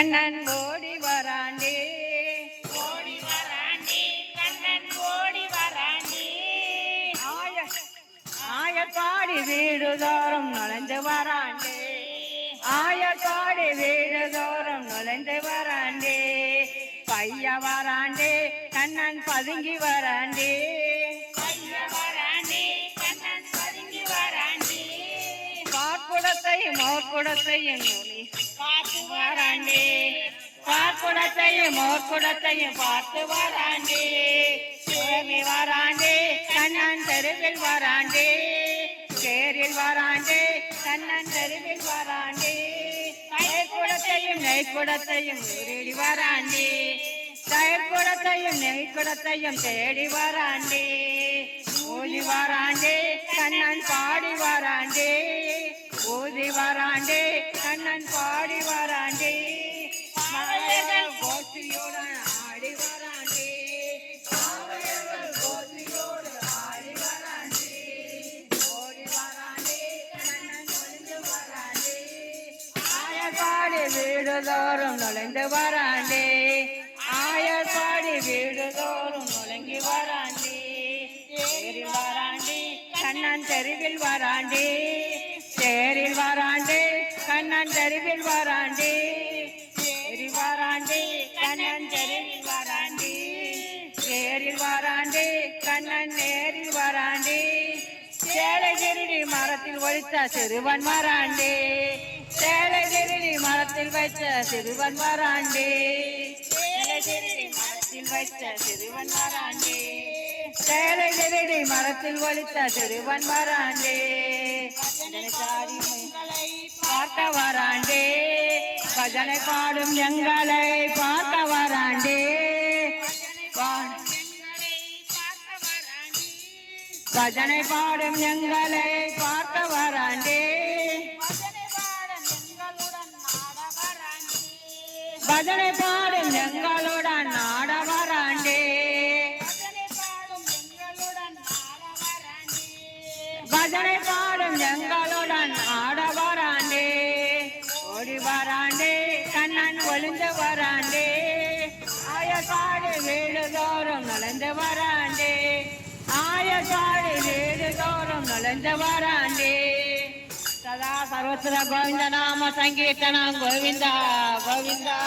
கண்ணன் ஓடி வராண்டே. ஓடி வராண்டி கண்ணன் ஓடி வராண்டி. ஆய ஆயக்காடி வீடுதோறும் நுழைந்து வராண்டே. ஆயக்காடி வீடுதோறும் நுழைந்து வராண்டே. பைய வராண்டே கண்ணன் பதுங்கி வராண்டே. பாக்குடத்தையும் மோர்க்குடத்தையும் நுனி பார்த்து வராண்டே. பாக்குடத்தையும் மோர்க்குடத்தையும் பார்த்து வராண்டே. சுவாமி வராண்டே கண்ணன் தெருவில் வராண்டே. தேரில் வராண்டே கண்ணன் தெருவில் வராண்டே. நெய் குடத்தையும் தேடி வராண்டே. தயற்குடத்தையும் நெய்க்குடத்தையும் தேடி வராண்டே. கண்ணன் பாடி வராண்டே. மாயர்கள் கோஷ்டியுடன் ஆடி வராண்டே. மாயர்கள் கோஷ்டியோடு ஆடி வராண்டே. ஓடி வராண்டே கண்ணன் ஒளிந்து வராண்டே. ஆயப்பாடி வீடுதோறும் நுழைந்து வராண்டே. ஆயப்பாடி வீடுதோறும் நுழைங்கி வராண்டே. தேரில் கண்ணன் தெருவில் வராண்டே. தேரில் வராண்டே. கண்ணன் தெருவில் வராண்டே தேரில் வராண்டே கண்ணன் தெருவில் வராண்டே தேரில் வராண்டே கண்ணன் நேரில் வராண்டே சேலை திருடி மரத்தில் ஒழித்த சிறுவன் வராண்டே சேலை திருடி மரத்தில் வைத்த சிறுவன் வராண்டே சேலை மரத்தில் வைத்த சிறுவன் வராண்டே சேலை திருடி மரத்தில் ஒழித்த சிறுவன் வராண்டே. பஜனை பாடும் எங்களை பார்க்க வராண்டே பஜனை பாடும் எங்களை பார்க்க வராண்டே பஜனை பாடும் எங்களுடன் நாட வராண்டே பஜனை பாடும் எங்களுடன் நலந்து வராண்டே. வராண்டே ஆயக்காடு வீடுதோறும் நலந்து வராண்டே. சதா சர்வத்திர கோவிந்த நாம சங்கீர்த்தனம் கோவிந்தா கோவிந்தா.